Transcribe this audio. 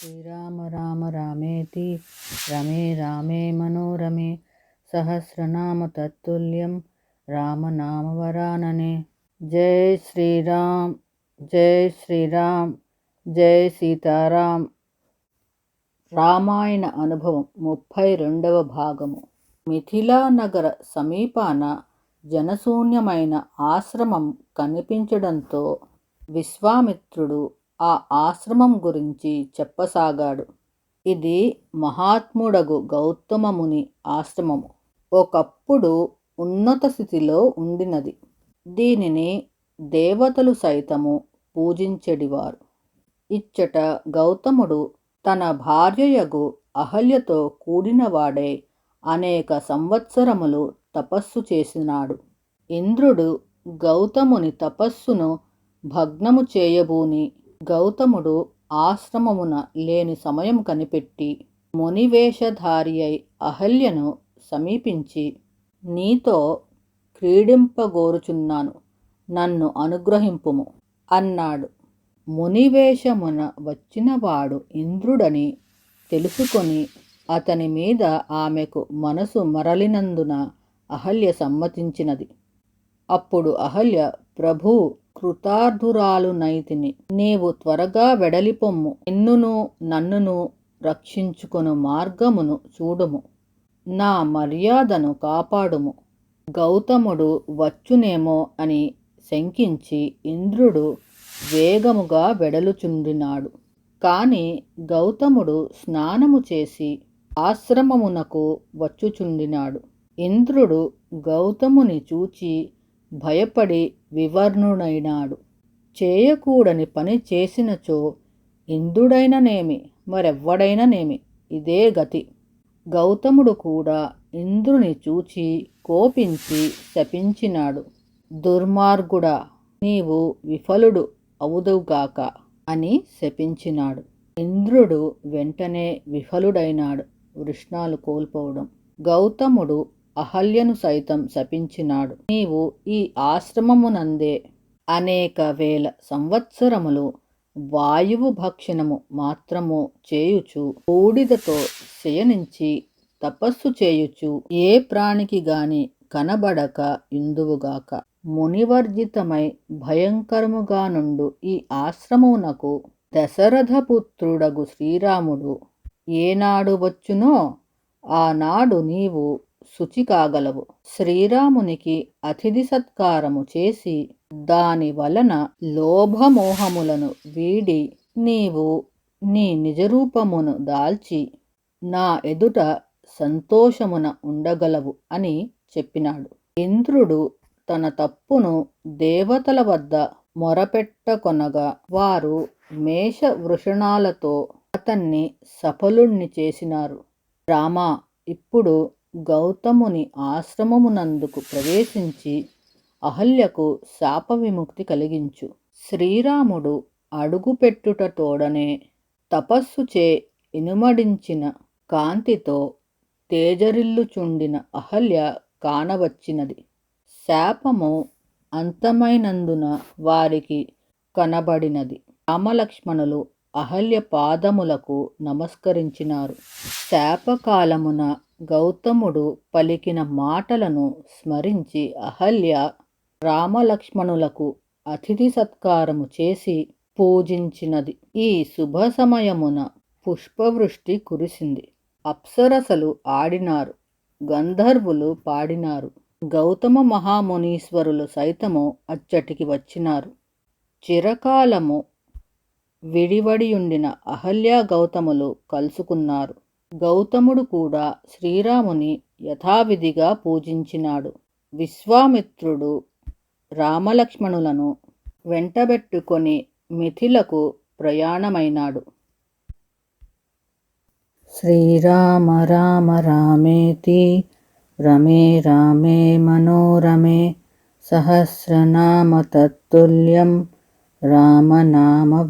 శ్రీరామ రామ రామేతి రమే రామే మనోరమే సహస్రనామ తత్తుల్యం రామనామవరాననే జై శ్రీరామ్ జై శ్రీరామ్ జై సీతారాం రామాయణ అనుభవం ముప్పై రెండవ భాగము మిథిలా నగర సమీపాన జనశూన్యమైన ఆశ్రమం కనిపించడంతో విశ్వామిత్రుడు ఆ ఆశ్రమం గురించి చెప్పసాగాడు. ఇది మహాత్ముడగు గౌతమముని ఆశ్రమము. ఒకప్పుడు ఉన్నత స్థితిలో ఉండినది. దీనిని దేవతలు సైతము పూజించెడివారు. ఇచ్చట గౌతముడు తన భార్యయగు అహల్యతో కూడినవాడే అనేక సంవత్సరములు తపస్సు చేసినాడు. ఇంద్రుడు గౌతముని తపస్సును భగ్నము చేయబూని గౌతముడు ఆశ్రమమున లేని సమయం కనిపెట్టి మునివేషధారి అయి అహల్యను సమీపించి నీతో క్రీడింపగోరుచున్నాను నన్ను అనుగ్రహింపుము అన్నాడు. మునివేషమున వచ్చినవాడు ఇంద్రుడని తెలుసుకొని అతని మీద ఆమెకు మనసు మరలినందున అహల్య సమ్మతించినది. అప్పుడు అహల్య ప్రభు కృతార్థురాలునైతిని నీవు త్వరగా వెడలిపొమ్ము. నిన్నును నన్నును రక్షించుకొను మార్గమును చూడుము. నా మర్యాదను కాపాడుము. గౌతముడు వచ్చునేమో అని శంకించి ఇంద్రుడు వేగముగా వెడలుచుండినాడు. కాని గౌతముడు స్నానము చేసి ఆశ్రమమునకు వచ్చుచుండినాడు. ఇంద్రుడు గౌతముని చూచి భయపడి వివర్ణుడైనాడు. చేయకూడని పని చేసినచో ఇంద్రుడైననేమి మరెవ్వడైననేమి ఇదే గతి. గౌతముడు కూడా ఇంద్రుని చూచి కోపించి శపించినాడు. దుర్మార్గుడా నీవు విఫలుడు అవుదువుగాక అని శపించినాడు. ఇంద్రుడు వెంటనే విఫలుడైనాడు. వృష్ణాలు కోల్పోవడం. గౌతముడు అహల్యను సైతం శపించినాడు. నీవు ఈ ఆశ్రమమునందే అనేక వేల సంవత్సరములు వాయువు భక్షణము మాత్రము చేయుచు బూడిదతో శయనించి తపస్సు చేయుచు ఏ ప్రాణికి గాని కనబడక ఇందువుగాక మునివర్జితమై భయంకరముగా నుండు ఈ ఆశ్రమమునకు దశరథపుత్రుడగు శ్రీరాముడు ఏనాడు వచ్చునో ఆనాడు నీవు శుచి కాగలవు శ్రీరామునికి అతిథి సత్కారము చేసి దాని వలన లోభమోహములను వీడి నీవు నీ నిజరూపమును దాల్చి నా ఎదుట సంతోషమున ఉండగలవు అని చెప్పినాడు. ఇంద్రుడు తన తప్పును దేవతల వద్ద మొరపెట్టకొనగా వారు మేష వృషణాలతో అతన్ని సఫలుణ్ణి చేసినారు. రామా ఇప్పుడు గౌతముని ఆశ్రమమునందుకు ప్రవేశించి అహల్యకు శాప విముక్తి కలిగించు. శ్రీరాముడు అడుగుపెట్టుట తోడనే తపస్సు చే ఇనుమడించిన కాంతితో తేజరిల్లుచుండిన అహల్య కానవచ్చినది. శాపము అంతమైనందున వారికి కనబడినది. రామలక్ష్మణులు అహల్య పాదములకు నమస్కరించినారు. శాపకాలమున గౌతముడు పలికిన మాటలను స్మరించి అహల్య రామలక్ష్మణులకు అతిథి సత్కారము చేసి పూజించినది. ఈ శుభ సమయమున పుష్పవృష్టి కురిసింది. అప్సరసలు ఆడినారు. గంధర్వులు పాడినారు. గౌతమ మహామునీశ్వరులు సైతము అచ్చటికి వచ్చినారు. చిరకాలము విడివడియుండిన అహల్య గౌతములు కలుసుకున్నారు. గౌతముడు కూడా శ్రీరాముని యథావిధిగా పూజించినాడు. విశ్వామిత్రుడు రామలక్ష్మణులను వెంటబెట్టుకొని మిథిలకు ప్రయాణమైనాడు. శ్రీరామ రామ రామేతి రమే రామే మనోరమే సహస్రనామ తత్తుల్యం రామనామవరాననే